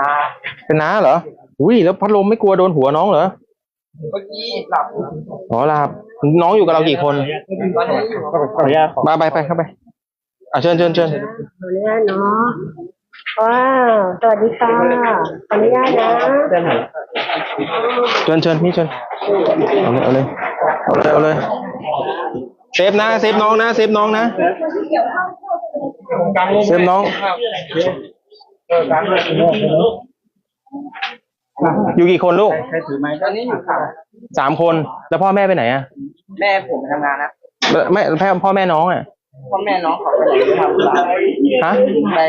นาเป็นน้าเหรออุ้ยแล้วพัดลมไม่กลัวโดนหัวน้องเหรอเมื่อกี้หลับอ๋อลาบน้องอยู่กับเรากี่คนตอนนี้อยู่ขออนุญาตขอมาไปไปเข้าไปอะเชิญเชิญเชิญขออนุญาตเนาะว้าวสวัสดีค่ะขออนุญาตนะเส้นไหนเชิญเชิญพี่เชิญเอาเลยเอาเลยเอาเลยเอาเลยเซฟนะเซฟน้องนะเซฟน้องนะเซฟน้อง อยู่กี่คนลูก ใครถือไม้ตอนนี้อยู่ค่ะสามคน แล้วพ่อแม่ไปไหนอะแม่ผมไปทำงานนะไม่พ่อพ่อแม่น้องอะ พ่อแม่น้องเขาไปไหนไปทำธุระฮะ ไป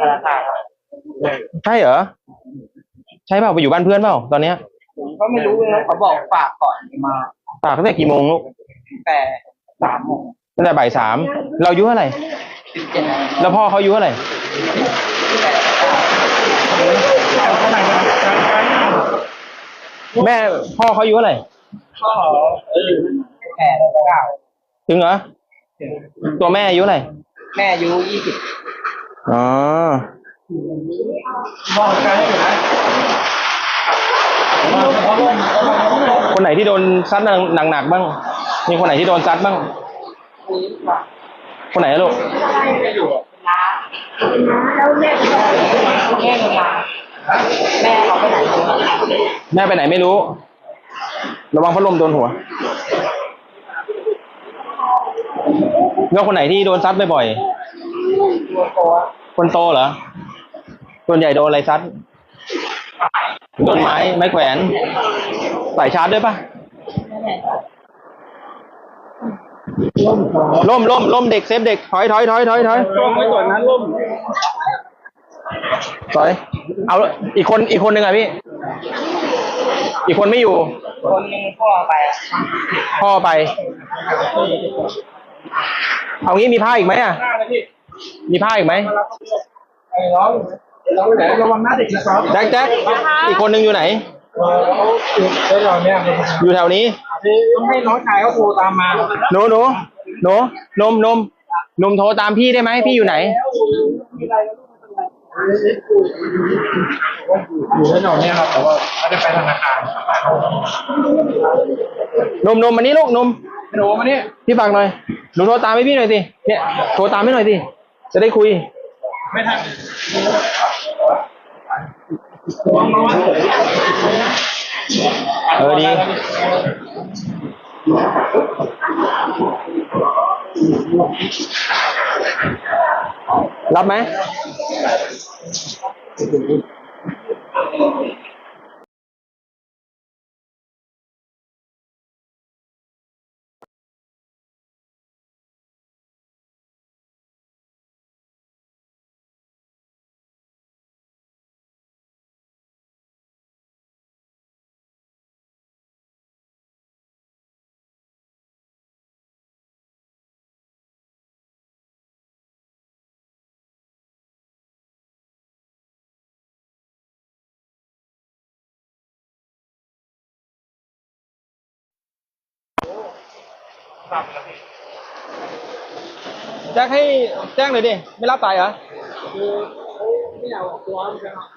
ธนาคารครับใช่เหรอ ใช่เปล่าไปอยู่บ้านเพื่อนเปล่าตอนเนี้ยผมก็ไม่รู้นะเขาบอกฝากก่อนมาฝากตั้งแต่กี่โมงลูกแต่สามโมงตั้งแต่บ่ายสาม เราอายุเท่าไหร่สิบเจ็ด แล้วพ่อเขาอายุเท่าไหร่เท่าไหร่นะแม่พ่อเขาอายุเท่าไหร่ก็แปดเก้าถึงเหรอตัวแม่อายุเท่าไหร่แม่อายุยี่สิบอ๋อบอกกันให้นะคนไหนที่โดนซัดหนักๆบ้าง มีคนไหนที่โดนซัดบ้าง คนไหนอะลูกแล้วแม่แม่มาแม่เขาไปไหนแม่ไปไหนไม่รู้ ระวังพัดลมโดนหัวแล้วคนไหนที่โดนซัดบ่อยตัวโตๆคนโตเหรอส่วนใหญ่โดนอะไรซัดโดนไม้ไม้แขวนใส่ชาร์จด้วยปะ ล่มล่มล่มเด็กเซฟเด็กถอยถอยถอยถอยถอยร่มไว้ก่อนนะร่มถอย เอาอีกคนอีกคนหนึ่งอะพี่ อีกคนไม่อยู่ คนหนึงพ่อไป พ่อไป เอางี้มีผ้าอีกไหมอะ มีผ้าอีกไหมไอ้น้องเราไหนระวังหน้าเด็กนะครับแจ็คแจ็คอีกคนหนึ่งอยู่ไหนเดี๋ยวเราเนี่ยอยู่แถวนี้ ต้องให้น้องชายเขาโทรตามมาหนูหนูหนูนมนมนมโทรตามพี่ได้ไหมพี่อยู่ไหนอยู่แถวๆเนี่ยครับแต่ว่าไม่ได้ไปธนาคารนมนมมานี่ลูกนมหนูมานี่พี่ฝากหน่อยหนูโทรตามให้พี่หน่อยสิเนี่ยโทรตามให้หน่อยสิจะได้คุย ไม่ทัน เออดีรับไหม แจ้งให้แจ้งเลยดิไม่รับสายเหรอไม่เอาตัว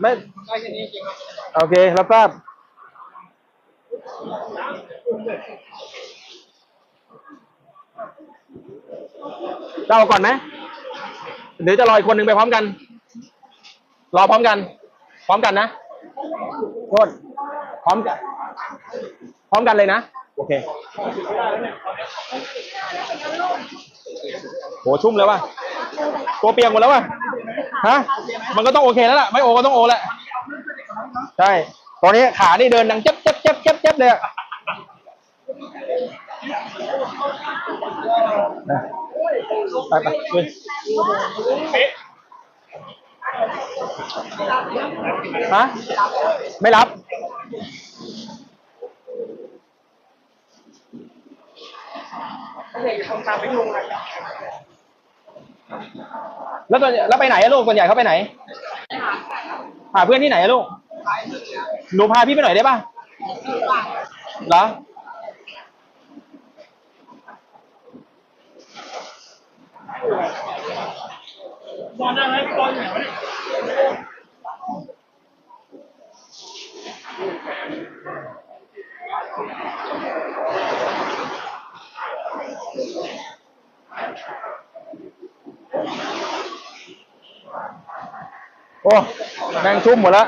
ไม่ได้แค่นี้จริงครับโอเครับทราบเราเอาก่อนไหมหรือจะรออีกคนหนึ่งไปพร้อมกัน รอพร้อมกัน พร้อมกันนะโทษพร้อมกัน พร้อมกันเลยนะ โอเคโหชุ่มแล้วว่ะตัวเปียกหมดแล้วว่ะฮะ มันก็ต้องโอเคแล้วล่ะ ไม่โอก็ต้องโอแหละใช่ตอนนี้ขานี่เดินดังเจ็บเจ็บเจ็บเจ็บเจ็บเลยอะไปไปลุยฮะไม่รับ แล้วตอนแล้วไปไหนอะลูกส่วนใหญ่เขาไปไหน หาเพื่อนที่ไหนอะลูกหนูพาพี่ไปหน่อยได้ป่ะเหรอ โอ้แม่งชุ่มหมดแล้ว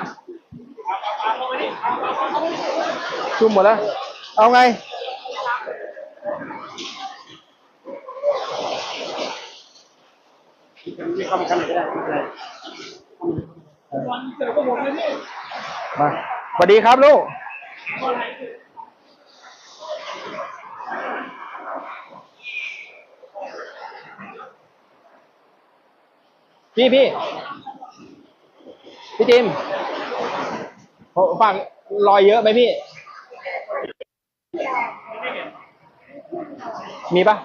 ชุ่มหมดแล้ว เอาไง มาสวัสดีครับลูก พี่พี่ พี่จิมผมฟังรอยเยอะไหมพี่ มีปะ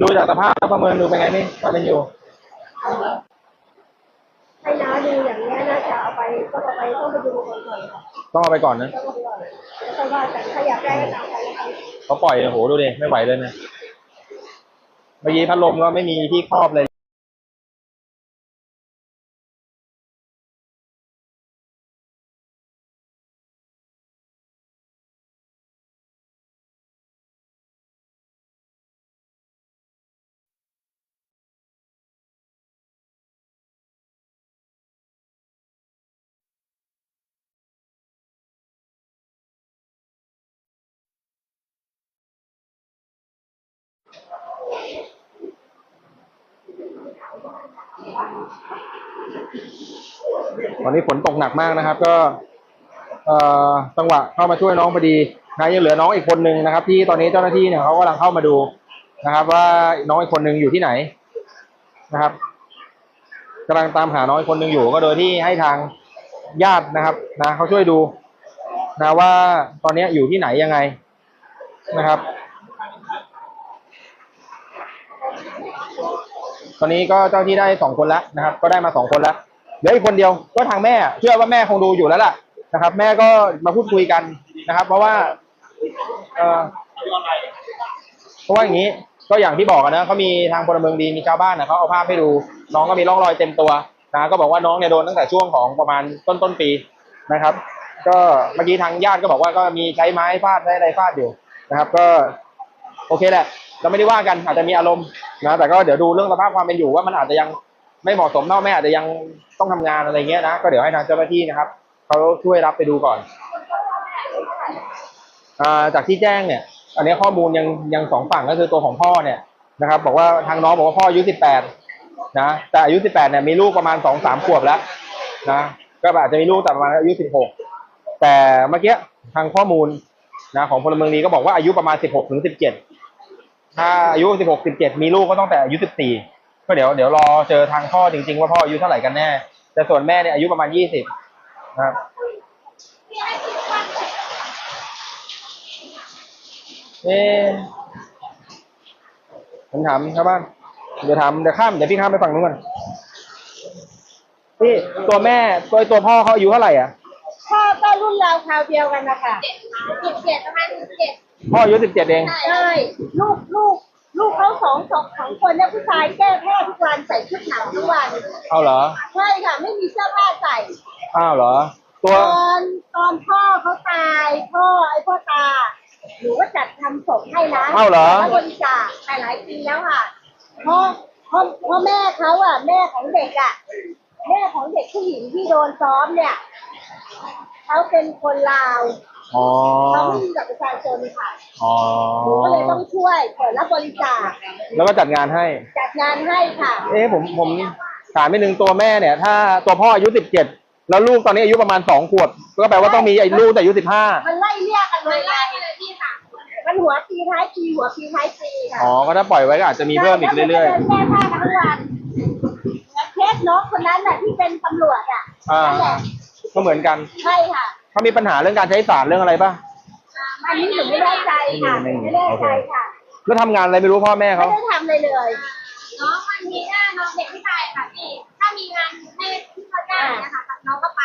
ดูจากสภาพแล้วประเมินดูเป็นไงนี่ความเป็นอยู่ให้น้าดูอย่างนี้ยน่าจะเอาไปต้องเอาไปต้องไปดูก่อนก่อนค่ะต้องเอาไปก่อนนะต้องเอาไปก่อนแล้วค่อยว่ากันถ้าอยากได้ก็ตามไปนะคะเขาปล่อยโอ้โหดูดิไม่ไหวเลยนะเมื่อกี้พัดลมก็ไม่มีที่ครอบเลย ตอนนี้ฝนตกหนักมากนะครับ ก็จังหวะเข้ามาช่วยน้องพอดีนะยังเหลือน้องอีกคนนึงนะครับ ที่ตอนนี้เจ้าหน้าที่เนี่ยเขากำลังเข้ามาดูนะครับ ว่าน้องอีกคนนึงอยู่ที่ไหนนะครับกำลังตามหาน้องอีกคนนึงอยู่ก็โดยที่ให้ทางญาตินะครับ นะเขาช่วยดูนะว่าตอนนี้อยู่ที่ไหนยังไงนะครับ ตอนนี้ก็เจ้าที่ได้สองคนแล้วนะครับ ก็ได้มาสองคนแล้วเหลืออีกคนเดียวก็ทางแม่ เชื่อว่าแม่คงดูอยู่แล้วล่ะนะครับ แม่ก็มาพูดคุยกันนะครับ เพราะว่าเออเพราะว่าอย่างนี้ก็อย่างที่บอกนะเขามีทางพลเมืองดีมีชาวบ้านนะเขาเอาภาพให้ดู น้องก็มีร่องรอยเต็มตัวนะก็บอกว่าน้องเนี่ยโดนตั้งแต่ช่วงของประมาณต้นต้นปีนะครับ ก็เมื่อกี้ทางญาติก็บอกว่าก็มีใช้ไม้ฟาดใช้อะไรฟาดอยู่นะครับ ก็โอเคแหละ เราไม่ได้ว่ากันอาจจะมีอารมณ์ นะแต่ก็เดี๋ยวดูเรื่องสภาพความเป็นอยู่ว่ามันอาจจะยังไม่เหมาะสมเท่าแม่อาจจะยังต้องทำงานอะไรเงี้ยนะก็เดี๋ยวให้ทางเจ้าหน้าที่นะครับเขาช่วยรับไปดูก่อนอ่าจากที่แจ้งเนี่ย อันนี้ข้อมูลยังยังสองฝั่งก็คือตัวของพ่อเนี่ยนะครับ บอกว่าทางน้องบอกว่าพ่ออายุสิบแปดนะแต่อายุสิบแปดเนี่ยมีลูกประมาณสองสามขวบแล้วนะก็อาจจะมีลูกแต่ประมาณอายุสิบหกแต่เมื่อกี้ทางข้อมูลนะของพลเมืองดีก็บอกว่าอายุประมาณสิบหกถึงสิบเจ็ด ถ้าอายุสิบหกสิบเจ็ดมีลูกก็ต้องแต่อายุสิบสี่ก็เดี๋ยวเดี๋ยวรอเจอทางพ่อจริง ๆ ว่าพ่ออายุเท่าไหร่กันแน่ แต่ส่วนแม่เนี่ยอายุประมาณยี่สิบนะครับเอ๊ะผมถามชาวบ้านเดี๋ยวถามเดี๋ยวข้ามเดี๋ยวพี่ข้ามไปฝั่งนู้นก่อนพี่ตัวแม่ตัวตัวพ่อเขาอายุเท่าไหร่อะพ่อก็รุ่นราวคราวเดียวกันนะคะสิบเจ็ดประมาณสิบเจ็ด พ่ออายุสิบเจ็ดเอง ใช่ลูกลูกลูกเขาสองสองสองคนเนี่ยผู้ชายแก้ผ้าทุกวันใส่ชุดหนังทุกวันเอาเหรอ ใช่ค่ะ ไม่มีเสื้อผ้าใส่อ้าวเหรอ ตัวตอนตอนพ่อเขาตายพ่อไอ้พ่อตาหนูก็จัดทำศพให้นะอ้าวเหรอ แล้วบริจาคแต่หลายปีแล้วค่ะพ่อพ่อพ่อแม่เขาอะ แม่ของเด็กอะแม่ของเด็กผู้หญิงที่โดนซ้อมเนี่ยเขาเป็นคนลาว อ๋อเขาไม่มีกับประชาชนค่ะอ๋อหนูก็เลยต้องช่วยเปิดรับบริจาคแล้วก็จัดงานให้ จัดงานให้ค่ะ เอ๊ะผมผมถามไปหนึ่งตัวแม่เนี่ย ถ้าตัวพ่ออายุสิบเจ็ดแล้วลูกตอนนี้อายุประมาณสองขวบ ก็แปลว่าต้องมีไอ้ลูกแต่อายุสิบห้ามันไล่เรียกกันเลยไล่เลยพี่ค่ะมันหัวปีท้ายปีหัวปีท้ายปีค่ะอ๋อก็ถ้าปล่อยไว้ก็อาจจะมีเพิ่มอีกเรื่อยๆแก้ผ้าทั้งวันเคสน้องคนนั้นน่ะที่เป็นตำรวจอะๆอ่านั่นแหละก็เหมือนกัน ใช่ค่ะ เขามีปัญหาเรื่องการใช้สารเรื่องอะไรป่ะ อันนี้หนูไม่แน่ใจค่ะไม่มีไม่แน่ใจค่ะแล้วทำงานอะไรไม่รู้พ่อแม่ไม่เขา ได้ทำเลยเลยน้องวันนี้ถ้าน้องเด็กผู้ชายค่ะพี่ถ้ามีงานให้ที่เขาจ้างเนี่ยค่ะน้องก็ไป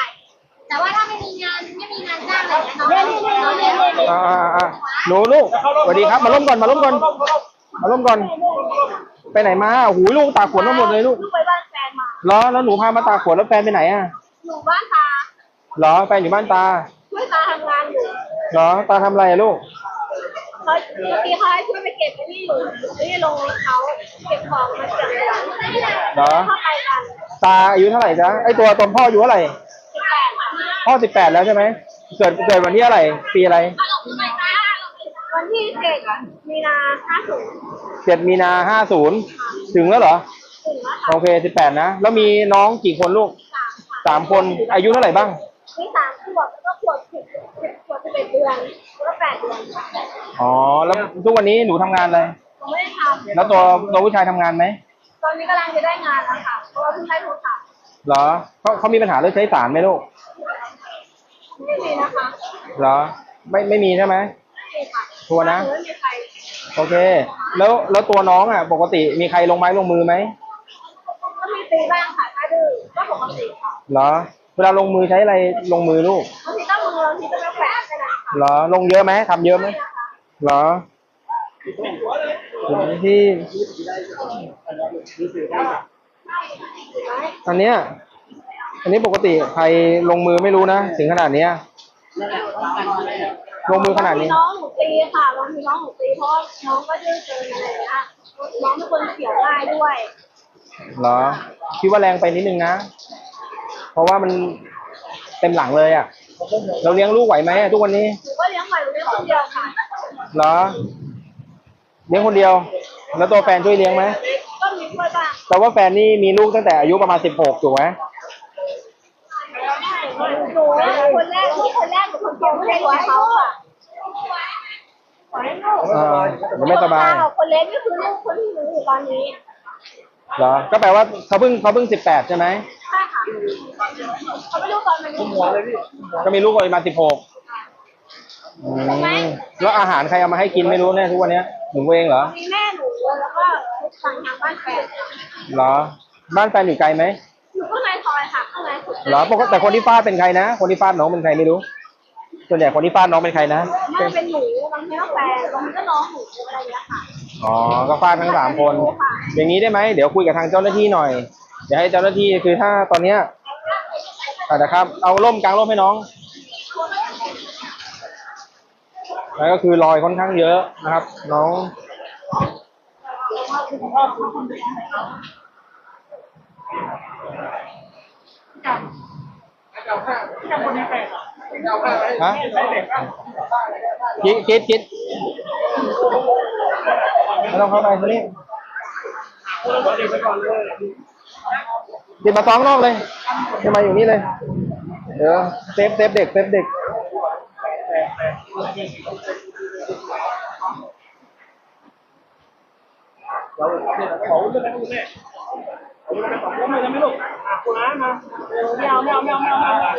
แต่แต่ว่าถ้าไม่มีงานไม่มีงานจ้างอะไรอย่างเงี้ยน้องเรียนเรียนเรียนอ่าอ่าอ่าหนูลูกสวัสดีครับ มาล้มก่อน มาล้มก่อน มาล้มก่อน ไปไหนมาโอ้โหลูกตากฝนมาหมดเลยลูกลูกไปบ้านแฟนมาเหรอแล้วหนูพามาตากฝนแล้วแฟนไปไหนอะอยู่บ้านตา เหรอแฟนอยู่บ้านตาช่วยตาทำงานอยู่เหรอตาทำอะไรอะลูกเขาเมื่อกี้เขาให้ช่วยไปเก็บไอ้นี่อยู่ไอ้นี่ลงรถเขาเก็บของมาจากร้านเหรอเข้าไปกันตาอายุเท่าไหร่จ๊ะไอตัวตนพ่ออายุเท่าไหร่สิบแปดค่ะพ่อสิบแปดแล้วใช่ไหมเกิดเกิดวันที่อะไรปีอะไรวันที่เจ็ดมีนาห้าศูนย์เจ็ดมีนาห้าศูนย์ถึงแล้วเหรอถึงแล้วค่ะโอเคสิบแปดนะ แล้วมีน้องกี่คนลูกสามค่ะสามคนอายุเท่าไหร่บ้าง มีสามขวบแล้วก็ขวบสิบสิบขวบสิบเอ็ดเดือนแล้วก็แปดเดือนค่ะอ๋อ แล้วทุกวันนี้หนูทำงานอะไร ผมไม่ได้ทำแล้วตัวตัวผู้ชายทำงานไหมตอนนี้กำลังจะได้งานแล้วค่ะ เพราะว่าเพิ่งได้โทรศัพท์เหรอเขาเขามีปัญหาเรื่องใช้สารไหมลูกไม่มีนะคะเหรอ ไม่ไม่มีใช่ไหม ไม่มีค่ะชัวร์นะ ไม่มีใครโอเค แล้วแล้วตัวน้องอะ ปกติมีใครลงไม้ลงมือไหมก็มีตีบ้างค่ะถ้าดื้อก็ปกติค่ะ เหรอ เวลาลงมือใช้อะไรลงมือลูกบางทีก็มือบางทีก็ไม่แฝงไปนะคะเหรอลงเยอะไหมทำเยอะไหมเหรอที่อันเนี้ยอันนี้ปกติใครลงมือไม่รู้นะถึงขนาดเนี้ย ลงมือขนาดนี้ น้องหนูตีค่ะบางทีน้องหนูตีเพราะว่าน้องก็ดื้อเกินอะไรอย่างเงี้ยน้องเป็นคนเขียวง่ายด้วยเหรอคิดว่าแรงไปนิดนึงนะ เพราะว่ามันเต็มหลังเลยอะ เราเลี้ยงลูกไหวไหมอะทุกวันนี้หนูก็เลี้ยงใหม่หนูเลี้ยงคนเดียวค่ะเหรอ เลี้ยงคนเดียว แล้วตัวแฟนช่วยเลี้ยงไหมก็มีช่วยบ้างแต่ว่าแฟนนี่มีลูกตั้งแต่อายุประมาณสิบหกถูกไหมหนูคนแรกหนูคนแรกหนูคนเดียวไม่ได้เลี้ยงเขาค่ะเออเดี๋ยวไม่สบาย คนเล็กนี่คือลูกคนที่หนูอยู่ตอนนี้ เหรอ ก็แปลว่าเขาเพิ่งเขาเพิ่งสิบแปดใช่ไหมใช่ค่ะเขาไม่รู้ตอนมันหัวเลยพี่ก็มีลูกประมาณสิบหกแล้วอาหารใครเอามาให้กินไม่รู้เนี่ยทุกวันเนี้ยหนูเองเหรอ มีแม่หนูแล้วก็ทางทางบ้านแฟนเหรอ บ้านแฟนอยู่ไกลไหมอยู่ข้างในซอยค่ะข้างในสุดเหรอปกติแต่คนที่ฟาดเป็นใครนะ คนที่ฟาดน้องเป็นใครไม่รู้ ส่วนใหญ่คนที่ฟาดน้องเป็นใครนะน่าจะเป็นหนูบางทีก็แฟนบางทีก็น้องหนูอะไรอย่างเงี้ยค่ะ อ๋อก็ฟาดทั้งสามคน อย่างนี้ได้ไหมเดี๋ยวคุยกับทางเจ้าหน้าที่หน่อยเดี๋ยวให้เจ้าหน้าที่คือถ้าตอนเนี้ยอะนะครับ เอาร่มกลางร่มให้น้องแล้วก็คือรอยค่อนข้างเยอะนะครับ น้อง ฮะคิดคิดคิด ไม่ต้องเข้าไปคนนี้ติดมาซ้อมนอกเลยจะมาอยู่นี่เลย เดี๋ยวเซฟเซฟเด็กเซฟเด็กเขาเรื่องอะไรคุณแม่เขาเรื่องอะไรของไม่ได้ไหมลูกอะคุณน้ามาไม่เอาไม่เอาไม่เอาไม่เอาไม่เอา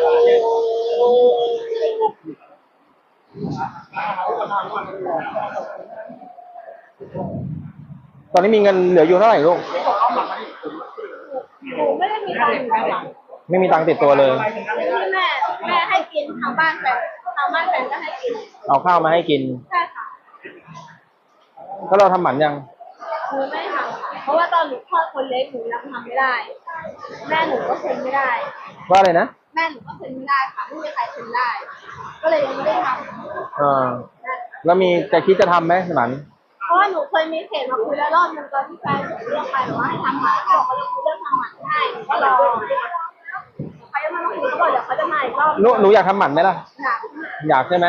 ตอนนี้มีเงินเหลืออยู่เท่าไหร่ลูก หนูไม่ได้มีตังค์อยู่แล้วค่ะไม่มีตังค์ติดตัวเลย ที่แม่แม่ให้กินทางบ้านแฟนทางบ้านแฟนก็ให้กินเอาข้าวมาให้กิน ใช่ค่ะแล้วเราทำหมันยัง หนูไม่ทำค่ะเพราะว่าตอนหนูคลอดคนเล็กหนูยังทำไม่ได้ แม่หนูก็เซ็นไม่ได้ ว่าอะไรนะแม่หนูก็เซ็นไม่ได้ค่ะไม่มีใครเซ็นได้ ก็เลยยังไม่ได้ทำ เออแล้วมีจะคิดจะทำไหมหมันเพ ราะว่าหนูเคยมีเพจมาคุยแล้วรอบนึงตอนที่แฟนหนูเรียกไปบอกว่าให้ทำหมันบอกว่าเราคุยเรื่องทำหมันให้หนูก็รอเขาจะมาคุยเขาบอกเดี๋ยวเขาจะมาอีกรอบหนูหนูอยากทำหมันไหมล่ะอยาก อยากใช่ไหม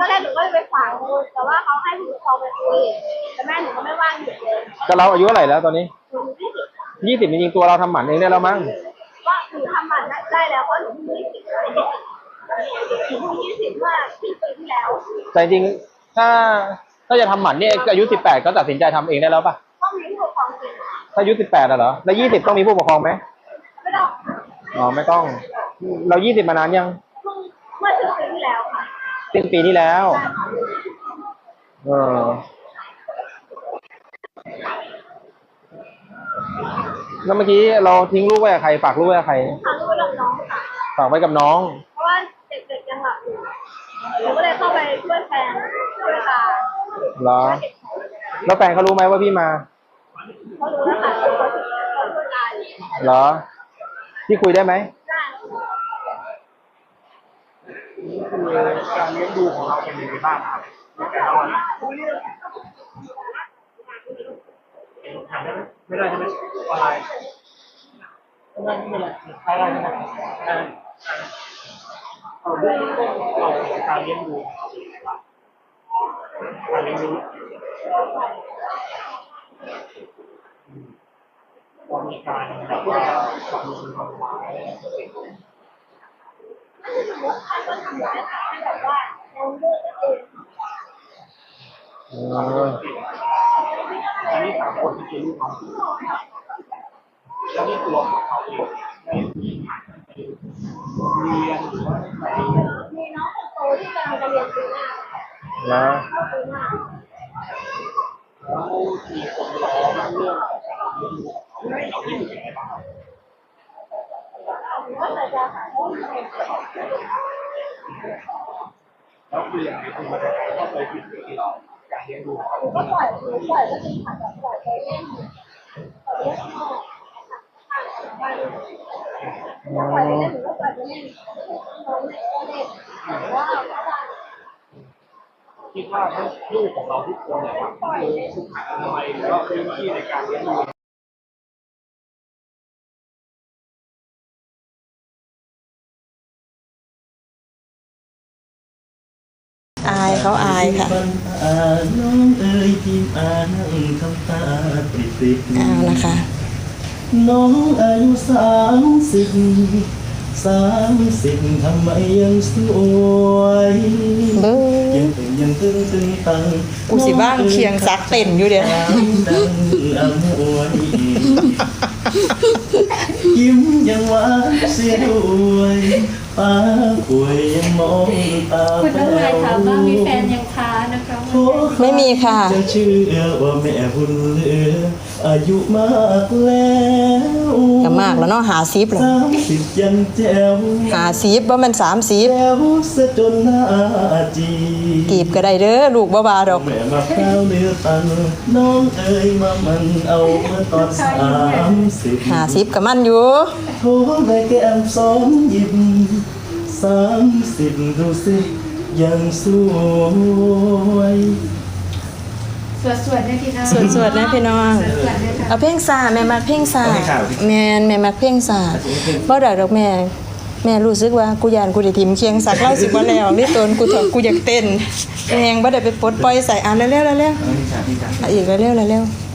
ก็เลยหนูก็เลยไปฝากแต่ว่าเขาให้ผู้ปกครองไปคุยแต่แม่หนูก็ไม่ว่างอยู่เลยก็เราอายุเท่าไหร่แล้วตอนนี้หนูที่สิบยี่สิบจริงๆตัวเราทำหมันเองได้แล้วมั้งว่าหนูทำหมันได้แล้วเพราะหนูเพิ่งยี่สิบหนูเพิ่งยี่สิบเมื่อปีที่แล้ว แต่จริงๆถ้า ถ้าจะทำหมันเนี่ยอายุสิบแปดก็ตัดสินใจทำเองได้แล้วป่ะ ต้องมีผู้ปกครองจริงถ้าอายุสิบแปดอะเหรอ แล้วยี่สิบต้องมีผู้ปกครองไหมไม่ต้องอ๋อไม่ต้อง เรายี่สิบมานานยังเพิ่งเมื่อถึงปีที่แล้วค่ะสิ้นปีที่แล้ว เออแล้วเมื่อกี้เราทิ้งลูกไว้กับใครฝากลูกไว้กับใครทางลูกกับน้องค่ะฝากไว้กับน้อง เพราะว่าเด็กๆยังหลับอยู่หนูก็เลยเข้าไปช่วยแฟนช่วยตา เหรอ แล้วแฟนเขารู้ไหมว่าพี่มาเขารู้แล้วค่ะเขาช่วยตาอยู่เหรอ พี่คุยได้ไหมได้คือการเลี้ยงดูของเราเป็นยังไงบ้างครับแต่เราไม่ได้ใช่ไหมออนไลน์ไม่ได้ไม่ได้ใช้ได้ใช่ไหมเออเอาเรื่องเรการเลี้ยงดู การเลี้ยงดูเรามีการแบบว่าปรับปรุงความหมายท่านก็ทำร้ายค่ะให้แบบว่าเราเลิกเองอันนี้สามคนที่เป็นลูกน้งแล้วนี่ตัวของเขาเองในที่เรียนหรือว่าในมีน้องคนโตที่กำลังจะเรียนปีหน้า นะเข้าปีหน้าแล้วคืองเรียนรู้เราที่อยู่ยังไงบ้างหรือว่าแต่จะหาข้อมูลแล้วคืออย่างไรคือมันจะเข้าไปผิดที่เราการเรียนรู้หนูก็ปล่อยหนูปล่อยก็เป็นผัดแบบปล่อยไปเล่นปล่อยเล่นข้างนอกบ้านปล่อยไปเล่นหนูก็ปล่อยไปเล่นน้องเล่นก็เล่นต่ว่า คิดว่าถ้าลูกของเราทุกคนเนี่ยรู้ทุกขันามัยหรือว่าพื้นที่ในการเลี้ยงดูอายเขาอายค่ะปัญหาน้องเอ๋ยพิมอ่านนั่งทำตาปิดปิดเอานะคะ น้องอายุสามสิบ สามสิบทำไมยังสวยเบ้อยังเป็นยังตึงตึงตังกูสิบ้างเคียงซักเต้นอยู่เดี๋ยวดังดังอมวยยิ้มยังหวานเสียด้วยป้าป่วยยังมองตาคุณน้องไม้ถามว่ามีแฟนยยังคะนะคะไม่มีค่ะจะเชื่อว่าแม่บุญเหลือ อายุมากแล้วก็มากแล้วเนาะหาซีบหรอสามสิบยังแจ๋วหาซีบว่ามันสามซีบแจ๋วซะจนหน้าจีกีบก็ได้เด้อลูกบ่บาดอกแม่มาข้าวเนื้อตันน้องเอ๋ยมามันเอาเมื่อตอนสามสิบหาซีบกับมันอยู่โทรแม่แก้มซ้อมยิ้มสามสิบดูสิยังสวยส วดสวดๆนะพี่น้องสวดสวดๆนะพี่น้อง สวดสวดๆนะคะเอาเพลงซาแม่มักเพลงซา แม่นแม่มักเพลงซาบ่ได้ดอกแม่ แม่รู้สึกว่ากูยานกูได้ทิมเคียงสักเล่าสิบ่แล้วนี่ตนกูถอดกูอยากเต้นแรงบ่ได้ไปปลดปล่อยใส่อ่านเร็วๆเร็วๆอะอีกเร็วๆเร็วๆ